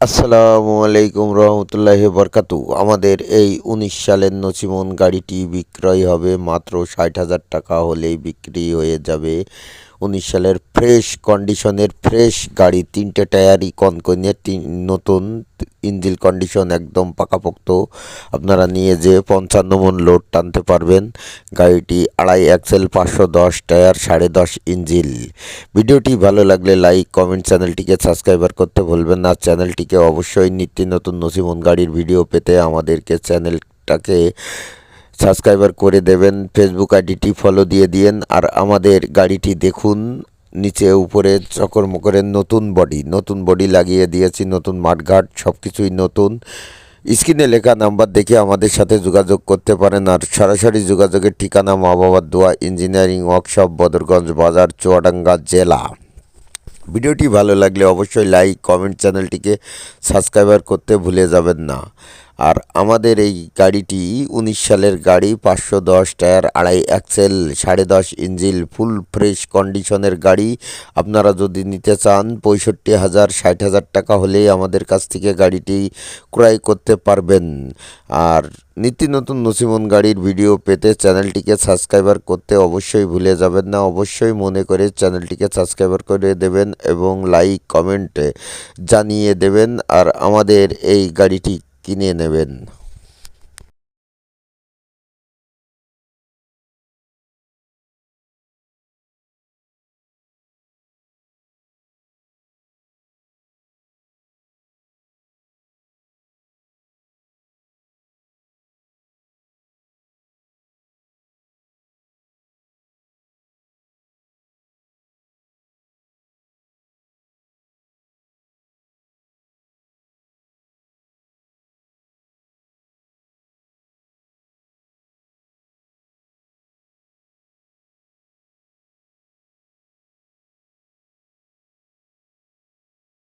আসসালামু আলাইকুম রহমতুল্লাহ বরকাতু আমাদের এই উনিশ সালের নচিমন গাড়িটি বিক্রয় হবে মাত্র ষাট হাজার টাকা হলেই বিক্রি হয়ে যাবে। উনিশ সালের ফ্রেশ কন্ডিশনের ফ্রেশ গাড়ি, তিনটে টায়ারই কনকনে, তিন নতুন ইঞ্জিল কন্ডিশন একদম পাকাপোক্ত। আপনারা নিয়ে যে পঞ্চান্ন মন লোড টানতে পারবেন। গাড়িটি আড়াই এক্সেল পাঁচশো দশ টায়ার সাড়ে দশ ইঞ্জিল। ভিডিওটি ভালো লাগলে লাইক, কমেন্ট, চ্যানেলটিকে সাবস্ক্রাইবার করতে ভুলবেন না। চ্যানেলটিকে অবশ্যই নিত্য নতুন নসিমন গাড়ির ভিডিও পেতে আমাদেরকে চ্যানেলটাকে সাবস্ক্রাইবার করে দেবেন ফেসবুক আইডিটি ফলো দিয়ে দিয়েন, আর আমাদের গাড়িটি দেখুন, নিচে উপরে চকর মকরের নতুন বডি নতুন বডি লাগিয়ে দিয়েছি, নতুন মাঠঘাট সব কিছুই নতুন। স্ক্রিনে লেখা নাম্বার দেখে আমাদের সাথে যোগাযোগ করতে পারেন, আর সরাসরি যোগাযোগের ঠিকানা মা বাবার দোয়া ইঞ্জিনিয়ারিং ওয়ার্কশপ, বদরগঞ্জ বাজার, চুয়াডাঙ্গা জেলা। ভিডিওটি ভালো লাগলে অবশ্যই লাইক কমেন্ট চ্যানেলটিকে সাবস্ক্রাইবার করতে ভুলে যাবেন না। আর আমাদের এই গাড়িটি উনিশ সালের গাড়ি পাঁচশো দশ টায়ার, আড়াই অ্যাক্সেল সাড়ে দশ ইঞ্জিল, ফুল ফ্রেশ কন্ডিশনের গাড়ি। আপনারা যদি নিতে চান, পঁয়ষট্টি হাজার, ষাট হাজার টাকা হলেই আমাদের কাছ থেকে গাড়িটি ক্রয় করতে পারবেন। আর নিত্য নতুন নসিমন গাড়ির ভিডিও পেতে চ্যানেলটিকে সাবস্ক্রাইবার করতে অবশ্যই ভুলে যাবেন না। অবশ্যই মনে করে চ্যানেলটিকে সাবস্ক্রাইবার করে দেবেন এবং লাইক, কমেন্ট জানিয়ে দেবেন। আর আমাদের এই গাড়িটি tiene neven